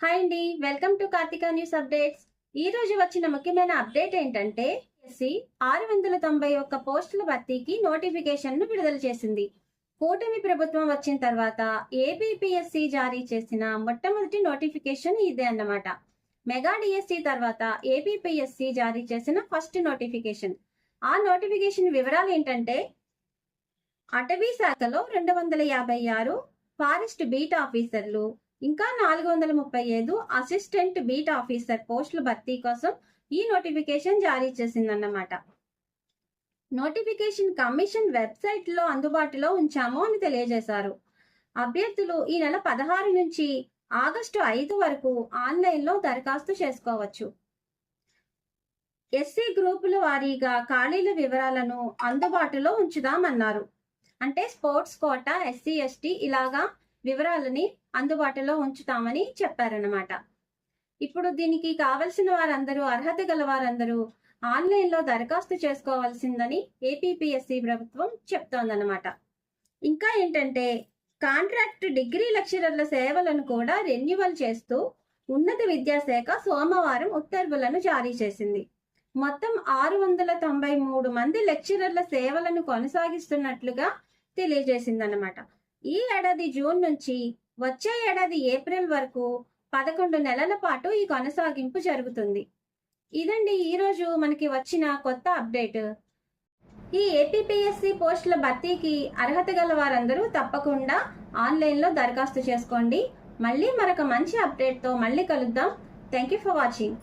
Hi అండి welcome to Karthika news updates ఈ రోజు వచ్చిన ముఖ్యమైన అప్డేట్ ఏంటంటే ఎస్సీ ఆరు వందల తొంభై ఒక్క పోస్టుల భర్తీకి నోటిఫికేషన్ను విడుదల చేసింది. కూటమి ప్రభుత్వం వచ్చిన తర్వాత ఏబిపిఎస్సి జారీ చేసిన మొట్టమొదటి నోటిఫికేషన్ ఇదే అన్నమాట. మెగా డిఎస్సి తర్వాత ఏపీపీఎస్సీ జారీ చేసిన ఫస్ట్ నోటిఫికేషన్ ఆ నోటిఫికేషన్ వివరాలు ఏంటంటే అటవీ శాఖలో రెండు వందల యాభై ఆరు ఫారెస్ట్ బీట్ ఆఫీసర్లు ఇంకా నాలుగు వందల ముప్పై ఐదు అసిస్టెంట్ బీట్ ఆఫీసర్ పోస్టుల భర్తీ కోసం ఈ నోటిఫికేషన్ జారీ చేసిందన్నమాట. నోటిఫికేషన్ కమిషన్ వెబ్సైట్లో అందుబాటులో ఉంచాము అని తెలియజేశారు. అభ్యర్థులు ఈ నెల పదహారు నుంచి ఆగస్టు ఐదు వరకు ఆన్లైన్లో దరఖాస్తు చేసుకోవచ్చు. ఎస్సీ గ్రూపుల వారీగా ఖాళీల వివరాలను అందుబాటులో ఉంచుదామన్నారు. అంటే స్పోర్ట్స్ కోటా ఎస్సీ ఎస్టీ ఇలాగా వివరాలని అందుబాటులో ఉంచుతామని చెప్పారన్నమాట. ఇప్పుడు దీనికి కావలసిన వారందరూ అర్హత గల వారందరూ ఆన్లైన్లో దరఖాస్తు చేసుకోవాల్సిందని ఏపీపీఎస్సీ ప్రభుత్వం చెప్తోందన్నమాట. ఇంకా ఏంటంటే కాంట్రాక్ట్ డిగ్రీ లెక్చరర్ల సేవలను కూడా రెన్యువల్ చేస్తూ ఉన్నత విద్యాశాఖ సోమవారం ఉత్తర్వులను జారీ చేసింది. మొత్తం ఆరు వందల తొంభై మూడు మంది లెక్చరర్ల సేవలను కొనసాగిస్తున్నట్లుగా తెలియజేసిందన్నమాట. ఈ ఏడాది జూన్ నుంచి వచ్చే ఏడాది ఏప్రిల్ వరకు పదకొండు నెలల పాటు ఈ కొనసాగింపు జరుగుతుంది. ఇదండి ఈరోజు మనకి వచ్చిన కొత్త అప్డేట్. ఈ ఏపీపీఎస్సి పోస్టుల భర్తీకి అర్హత గల వారందరూ తప్పకుండా ఆన్లైన్లో దరఖాస్తు చేసుకోండి. మళ్ళీ మరొక మంచి అప్డేట్తో మళ్ళీ కలుద్దాం. Thank you for watching